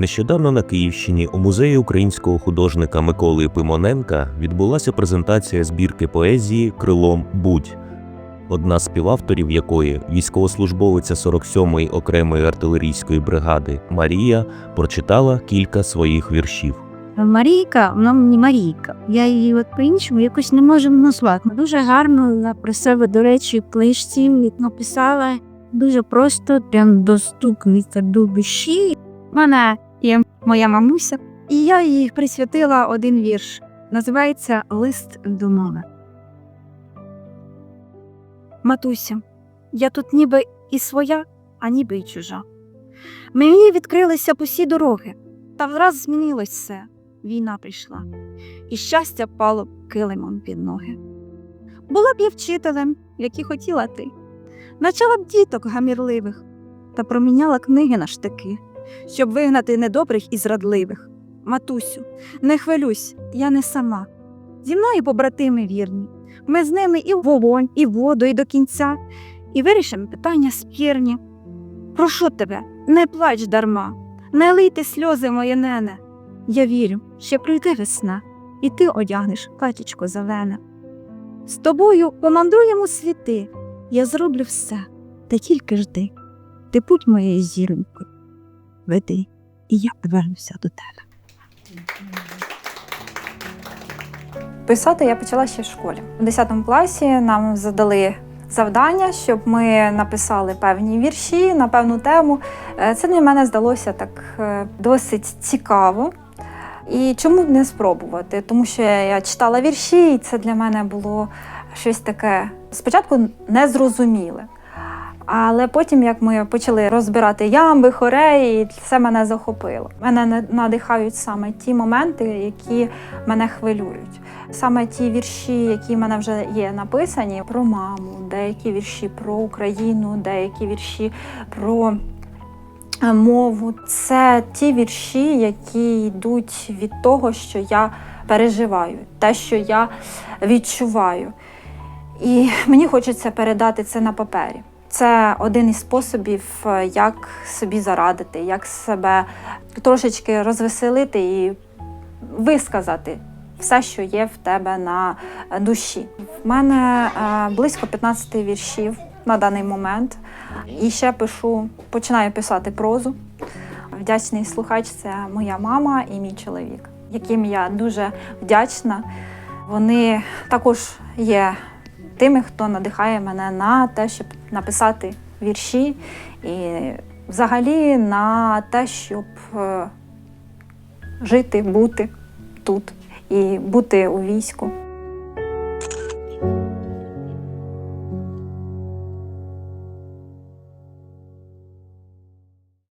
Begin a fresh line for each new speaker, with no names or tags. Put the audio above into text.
Нещодавно на Київщині у музеї українського художника Миколи Пимоненка відбулася презентація збірки поезії Крилом Будь, одна з співавторів якої військовослужбовиця 47-ї окремої артилерійської бригади Марія прочитала кілька своїх віршів.
Марійка, вона мені Марійка. Я її от по-іншому якось не можу назвати. Дуже гарно вона про себе, до речі, плишці написала дуже просто, прям доступний до душі. У є моя мамуся, і я їй присвятила один вірш. Називається Лист до мами. Матуся, я тут ніби і своя, а ніби й чужа. Мені відкрилися усі дороги, та враз змінилось все війна прийшла, і щастя впало килимом під ноги. Була б я вчителем, як і хотіла ти, начала б діток гамірливих та проміняла книги на штики, щоб вигнати недобрих і зрадливих. Матусю, не хвилюсь, я не сама. Зі мною побратими вірні. Ми з ними і в вогонь, і в воду, і до кінця, і вирішимо питання спірні. Прошу тебе, не плач дарма, не лийте сльози, моє нене. Я вірю, що прийде весна, і ти одягнеш платічко зелене. З тобою помандруємо світи, я зроблю все, та тільки жди. Ти будь моєю зіронькою, веди, і я повернуся до тебе.
Писати я почала ще в школі. У 10 класі нам задали завдання, щоб ми написали певні вірші на певну тему. Е, Це для мене здалося так е, досить цікаво. І чому б не спробувати? Тому що я читала вірші, і це для мене було щось таке спочатку незрозуміле. Але потім, як ми почали розбирати ямби, хореї, це мене захопило. Мене на- надихають саме ті моменти, які мене хвилюють. Саме ті вірші, які в мене вже є написані про маму, деякі вірші про Україну, деякі вірші про е, мову. Це ті вірші, які йдуть від того, що я переживаю, те, що я відчуваю. І мені хочеться передати це на папері. Це один із способів, е, як собі зарадити, як себе трошечки розвеселити і висказати все, що є в тебе на душі. В мене е, близько 15 віршів на даний момент. І ще пишу, починаю писати прозу. Вдячний слухач це моя мама і мій чоловік, яким я дуже вдячна. Вони також є тими, хто надихає мене на те, щоб написати вірші, і взагалі на те, щоб е, жити, бути тут і бути у війську.